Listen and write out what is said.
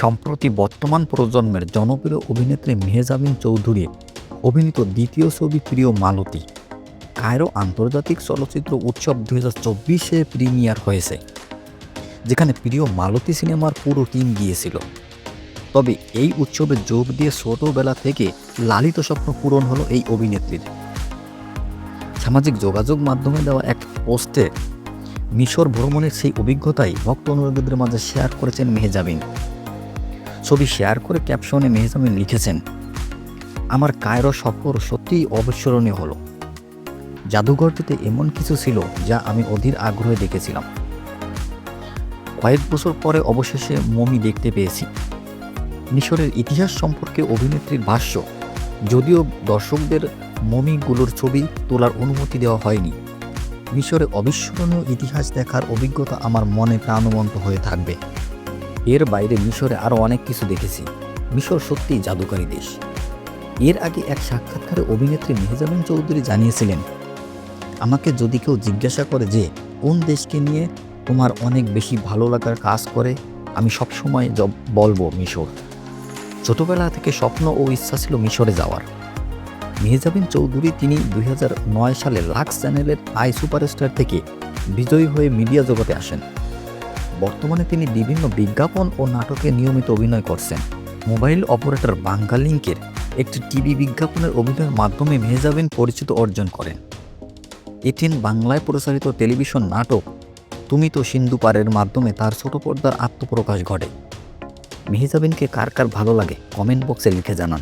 সম্প্রতি বর্তমান প্রজন্মের জনপ্রিয় অভিনেত্রী মেহজাবিন চৌধুরী অভিনীত দ্বিতীয় ছবি প্রিয় মালতী। কায়রো আন্তর্জাতিক চলচ্চিত্র উৎসব দুই হাজার চব্বিশে প্রিমিয়ার হয়েছে, যেখানে প্রিয় মালতী সিনেমার পুরো টিম গিয়েছিল। তবে এই উৎসবে যোগ দিয়ে ছোটবেলা থেকে লালিত স্বপ্ন পূরণ হলো এই অভিনেত্রীর। সামাজিক যোগাযোগ মাধ্যমে দেওয়া এক পোস্টে, মিশর ভ্রমণের সেই অভিজ্ঞতাই ভক্ত অনুরাগীদের মাঝে শেয়ার করেছেন মেহজাবিন। ছবি শেয়ার করে ক্যাপশনে মেহজাবিন লিখেছেন, আমার কায়রো সফর সত্যিই অবিস্মরণীয় হলো। জাদুঘরটিতে এমন কিছু ছিল যা আমি অধীর আগ্রহে দেখেছিলাম। কয়েক বছর পরে অবশেষে মমি দেখতে পেয়েছি। মিশরের ইতিহাস সম্পর্কে অভিনেত্রীর ভাষ্য, যদিও দর্শকদের মমিগুলোর ছবি তোলার অনুমতি দেওয়া হয়নি। মিশরে অবিস্মরণীয় ইতিহাস দেখার অভিজ্ঞতা আমার মনে প্রাণবন্ত হয়ে থাকবে। এর বাইরে মিশরে আরও অনেক কিছু দেখেছি। মিশর সত্যিই জাদুকারী দেশ। এর আগে এক সাক্ষাৎকারে অভিনেত্রী মেহজাবিন চৌধুরী জানিয়েছিলেন, আমাকে যদি কেউ জিজ্ঞাসা করে যে কোন দেশকে নিয়ে তোমার অনেক বেশি ভালো লাগার কাজ করে, আমি সবসময় বলব মিশর। ছোটবেলা থেকে স্বপ্ন ও ইচ্ছা ছিল মিশরে যাওয়ার। মেহজাবিন চৌধুরী তিনি দুই হাজার নয় সালে লাক্স চ্যানেলের আই সুপারস্টার থেকে বিজয়ী হয়ে মিডিয়া জগতে আসেন। বর্তমানে তিনি বিভিন্ন বিজ্ঞাপন ও নাটকে নিয়মিত অভিনয় করছেন। মোবাইল অপারেটর বাঙ্গালিঙ্কের একটি টিভি বিজ্ঞাপনের অভিনয়ের মাধ্যমে মেহজাবিন পরিচিত অর্জন করেন। এটিন বাংলায় প্রচারিত টেলিভিশন নাটক তুমি তো সিন্ধু পারের মাধ্যমে তার ছোট পর্দার আত্মপ্রকাশ ঘটে। মেহজাবিনকে কার কার ভালো লাগে কমেন্ট বক্সে লিখে জানান।